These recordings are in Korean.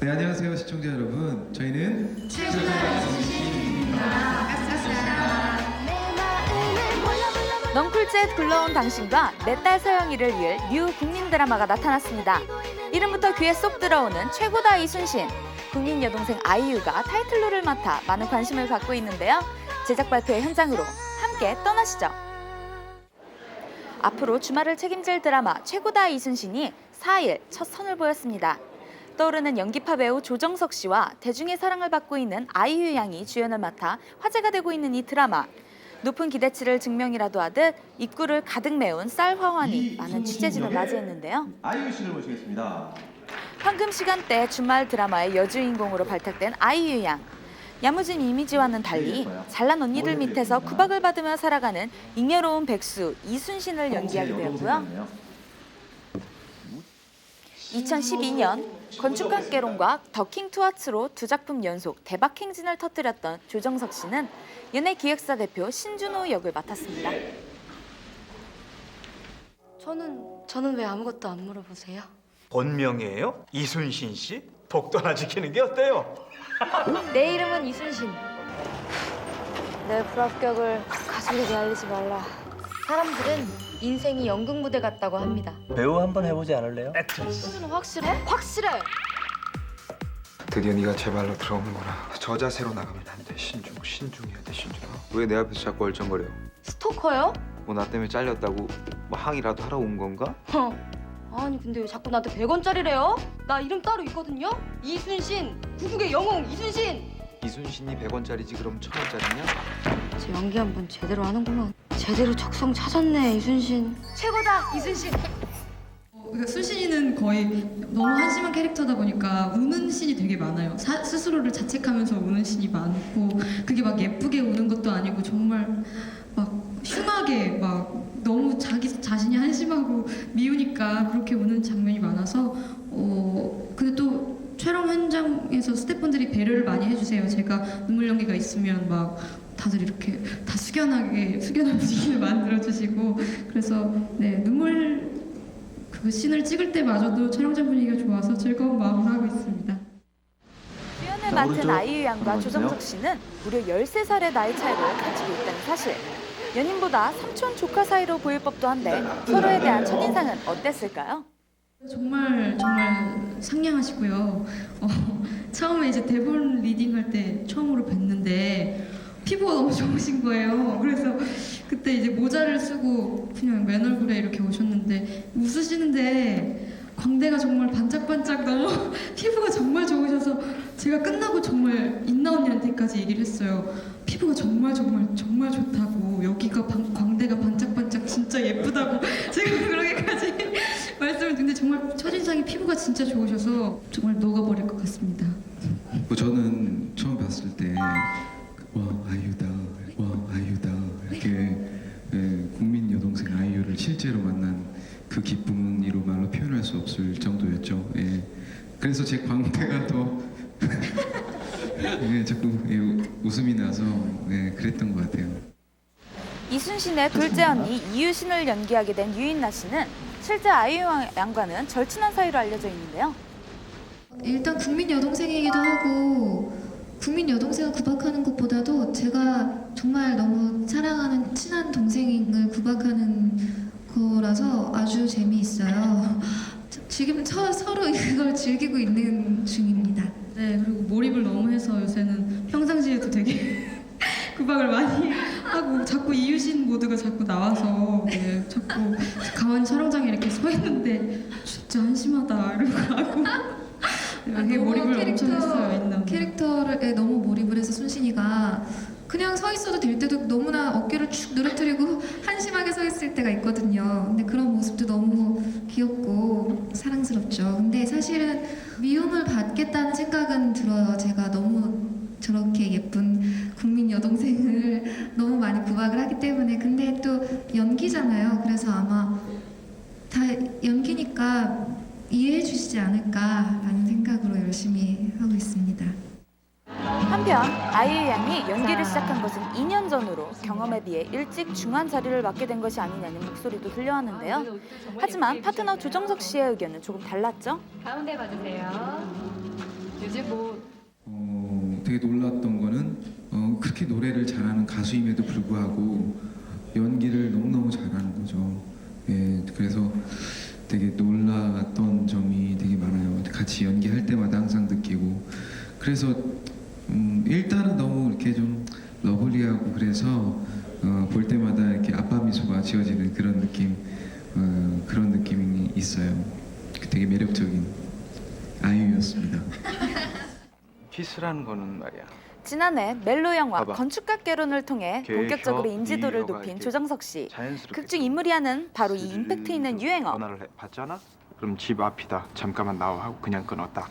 네 안녕하세요 시청자 여러분. 저희는 넝쿨째 굴러온 당신과 내 딸 서영이를 위해 뉴 국민 드라마가 나타났습니다. 이름부터 귀에 쏙 들어오는 최고다 이순신. 국민 여동생 아이유가 타이틀로를 맡아 많은 관심을 받고 있는데요. 제작 발표 현장으로 함께 떠나시죠. 앞으로 주말을 책임질 드라마 최고다 이순신이 4일 첫 선을 보였습니다. 떠오르는 연기파 배우 조정석 씨와 대중의 사랑을 받고 있는 아이유 양이 주연을 맡아 화제가 되고 있는 이 드라마. 높은 기대치를 증명이라도 하듯 입구를 가득 메운 쌀 화환이 많은 취재진을 맞이했는데요. 아이유 씨를 모시겠습니다. 황금 시간대 주말 드라마의 여주인공으로 발탁된 아이유 양. 야무진 이미지와는 달리 잘난 언니들 밑에서 구박을 받으며 살아가는 잉여로운 백수 이순신을 연기하게 되었고요. 2012년 건축학개론과 더킹 투아츠로 두 작품 연속 대박 행진을 터뜨렸던 조정석 씨는 연예기획사 대표 신준호 역을 맡았습니다. 저는 저는 왜 아무것도 안 물어보세요? 본명이에요? 이순신 씨? 독도 하나 지키는 게 어때요? 내 이름은 이순신. 내 불합격을 가족에게 알리지 말라. 사람들은 인생이 연극 무대 같다고 합니다. 배우 한번 해보지 않을래요? 액트리스. 는 확실해? 확실해. 드디어 네가 제 발로 들어오는구나. 저 자세로 나가면 안 돼. 신중, 신중해야 돼, 신중. 왜 내 앞에서 자꾸 얼쩡거려? 스토커요? 뭐 나 때문에 잘렸다고 뭐 항의라도 하러 온 건가? 허. 아니 근데 왜 자꾸 나한테 100원짜리래요? 나 이름 따로 있거든요. 이순신. 구국의 영웅 이순신. 이순신이 100원짜리지 그럼 1000원짜리냐? 제 연기 한번 제대로 하는구만. 제대로 적성 찾았네 이순신. 최고다 이순신. 그러니까 순신이는 거의 너무 한심한 캐릭터다 보니까 우는 씬이 되게 많아요. 사- 스스로를 자책하면서 우는 씬이 많고 그게 막 예쁘게 우는 것도 아니고 정말 막 흉하게 막 너무 자기 자신이 한심하고 미우니까 그렇게 우는 장면이 많아서 어 근데 또 촬영 현장에서 스태프분들이 배려를 많이 해주세요. 제가 눈물 연기가 있으면 막 다들 이렇게 다 숙연하게 숙연한 분위기를 만들어 주시고 그래서 네 눈물 그 씬을 찍을 때마저도 촬영장 분위기가 좋아서 즐거운 마음으로 하고 있습니다. 주연을 자, 맡은 아이유 양과 조정석 씨는 무려 13살의 나이 차이를 가지고 있다는 사실. 연인보다 삼촌 조카 사이로 보일 법도 한데 서로에 대한 첫인상은 어땠을까요? 정말 정말 상냥하시고요. 어, 처음에 이제 대본 리딩할 때 좋으신 거예요. 그래서 그때 이제 모자를 쓰고 그냥 맨 얼굴에 이렇게 오셨는데 웃으시는데 광대가 정말 반짝반짝 너무 피부가 정말 좋으셔서 제가 끝나고 정말 인나 언니한테까지 얘기를 했어요. 피부가 정말 정말 정말 좋다고 여기가 방- 광대가 반짝반짝 진짜 예쁘다고 제가 그렇게까지 말씀을 듣는데 정말 첫인상이 피부가 진짜 좋으셔서 정말 녹아버릴 것 같습니다. 뭐 저는 처음 봤을 때 와 아이유다, 와 아이유다 이렇게 예, 국민 여동생 아이유를 실제로 만난 그 기쁨은 이루 말로 표현할 수 없을 정도였죠. 예. 그래서 제 광대가 더 예, 자꾸 예, 웃음이 나서 예, 그랬던 것 같아요. 이순신의 둘째 언니 이유신을 연기하게 된 유인나 씨는 실제 아이유 양과는 절친한 사이로 알려져 있는데요. 일단 국민 여동생이기도 하고 국민 여동생을 구박하는 것보다도 제가 정말 너무 사랑하는 친한 동생을 구박하는 거라서 아주 재미있어요. 지금 서, 서로 이걸 즐기고 있는 중입니다. 네 그리고 몰입을 너무 해서 요새는 평상시에도 되게 구박을 많이 하고 자꾸 이유신 모드가 자꾸 나와서 네, 자꾸 가만히 촬영장에 이렇게 서 있는데 진짜 한심하다 이러고 하고 네, 되게 너무 몰입을 엄청 했어요 캐릭터에 너무 몰입을 해서 순신이가 그냥 서 있어도 될 때도 너무나 어깨를 축 늘어뜨리고 한심하게 서 있을 때가 있거든요. 근데 그런 모습도 너무 귀엽고 사랑스럽죠. 근데 사실은 미움을 받겠다는 생각은 들어요. 제가 너무 저렇게 예쁜 국민 여동생을 너무 많이 구박을 하기 때문에 근데 또 연기잖아요. 그래서 아마 다 연기니까 이해해 주시지 않을까라는 생각으로 열심히 하고 있습니다. 한편 아이유 양이 연기를 시작한 것은 2년 전으로 경험에 비해 일찍 중한 자리를 맡게 된 것이 아니냐는 목소리도 들려왔는데요. 하지만 파트너 조정석 씨의 의견은 조금 달랐죠. 가운데 봐주세요. 이제 뭐 어, 되게 놀랐던 거는 어, 그렇게 노래를 잘하는 가수임에도 불구하고 연기를 너무너무 잘하는 거죠. 그래서 음, 일단은 너무 이렇게 좀 러블리하고 그래서 어, 볼 때마다 이렇게 아빠 미소가 지어지는 그런 느낌 어, 그런 느낌이 있어요. 되게 매력적인 아이유였습니다. 키스라는 거는 말이야. 지난해 멜로 영화 봐봐. 건축가개론을 통해 걔 본격적으로 혀, 인지도를 이 높인 이렇게 조정석 씨. 자연스럽게 극중 인물이하는 바로 이 임팩트 있는 유행어. 전화를 해 봤잖아? 그럼 집 앞이다. 잠깐만 나와 하고 그냥 끊었다.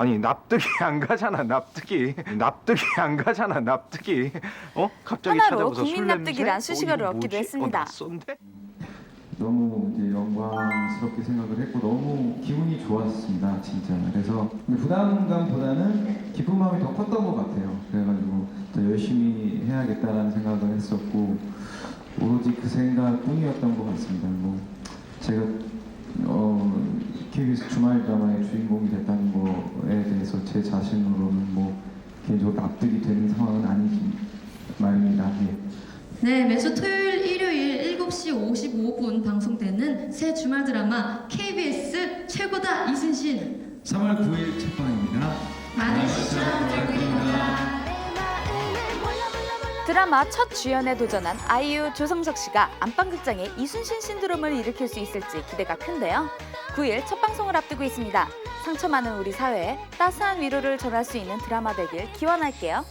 아니 납득이 안 가잖아 납득이 납득이 안 가잖아 납득이 어 갑자기 하나로 찾아보서 국민 술 납득이란? 수식어를 어, 얻기도 뭐지? 했습니다. 어, 낯선데? 너무 이제 영광스럽게 생각을 했고 너무 기분이 좋았습니다 진짜 그래서 부담감보다는 기쁜 마음이 더 컸던 것 같아요 그래가지고 더 열심히 해야겠다라는 생각을 했었고 오로지 그 생각뿐이었던 것 같습니다 뭐 제가 어, KBS 주말 드라마 개인적으로 납득이 되는 상황은 아니지 말입니다 예. 네, 매주 토요일, 일요일 7시 55분 방송되는 새 주말 드라마 KBS 최고다 이순신 3월 9일 첫 방입니다 많은 시청 부탁드립니다. 드라마 첫 주연에 도전한 아이유 조성석 씨가 안방극장에 이순신 신드롬을 일으킬 수 있을지 기대가 큰데요. 9일 첫 방송을 앞두고 있습니다. 상처 많은 우리 사회에 따스한 위로를 전할 수 있는 드라마 되길 기원할게요.